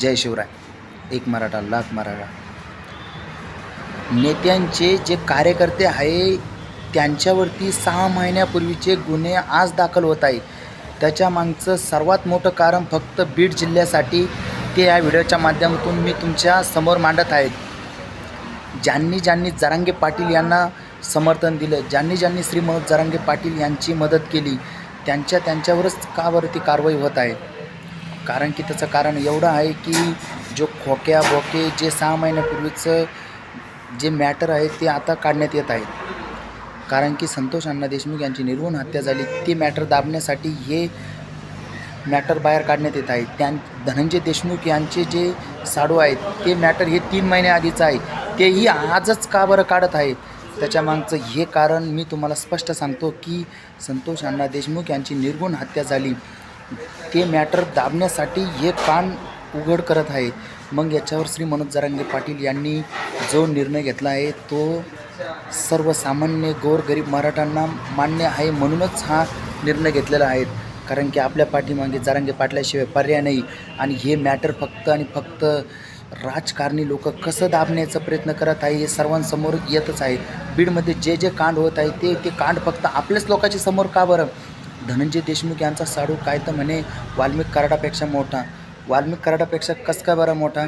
जय शिवराय. एक मराठा लाख मराठा. नेत्यांचे जे कार्यकर्ते आहे त्यांच्यावरती सहा महिन्यापूर्वीचे गुन्हे आज दाखल होत आहे त्याच्या मागचं सर्वात मोठं कारण फक्त बीड जिल्ह्यासाठी ते या व्हिडिओच्या माध्यमातून मी तुमच्यासमोर मांडत आहेत. ज्यांनी ज्यांनी जरांगे पाटील यांना समर्थन दिलं ज्यांनी ज्यांनी श्री मनोज जरांगे पाटील यांची मदत केली त्यांच्या त्यांच्यावरच का वरती ती कारवाई होत आहे? कारण की त्याचं कारण एवढं आहे की जो खोक्या बोके जे सहा महिन्यापूर्वीचं जे मॅटर आहे ते आता काढण्यात येत आहे. कारण की संतोष अण्णा देशमुख यांची निर्गुण हत्या झाली ते मॅटर दाबण्यासाठी हे मॅटर बाहेर काढण्यात येत आहे. त्यां धनंजय देशमुख यांचे जे साडू आहेत ते मॅटर हे तीन महिन्याआधीचं आहे. तेही आजच का बरं काढत आहे त्याच्यामागचं हे कारण मी तुम्हाला स्पष्ट सांगतो की संतोष अण्णा देशमुख यांची निर्गुण हत्या झाली. ते मॅटर दाबण्यासाठी हे कान उघड करत आहे. मग याच्यावर श्री मनोज जरांगे पाटील यांनी जो निर्णय घेतला आहे तो सर्वसामान्य गोरगरीब मराठ्यांना मान्य आहे म्हणूनच हा निर्णय घेतलेला आहे. कारण की आपल्या पाठीमागे जरांगे पाटल्याशिवाय पर्याय नाही आणि हे मॅटर फक्त आणि फक्त राजकारणी लोक कसं दाबण्याचा प्रयत्न करत आहे हे सर्वांसमोर येतच आहे. बीडमध्ये जे जे कांड होत आहे ते ते कांड फक्त आपल्याच लोकांच्या समोर का बरं? धनंजय देशमुख यांचा साडू काय तर म्हणे वाल्मिक कराडापेक्षा मोठा. वाल्मिक कराडापेक्षा कसं काय बरा मोठा?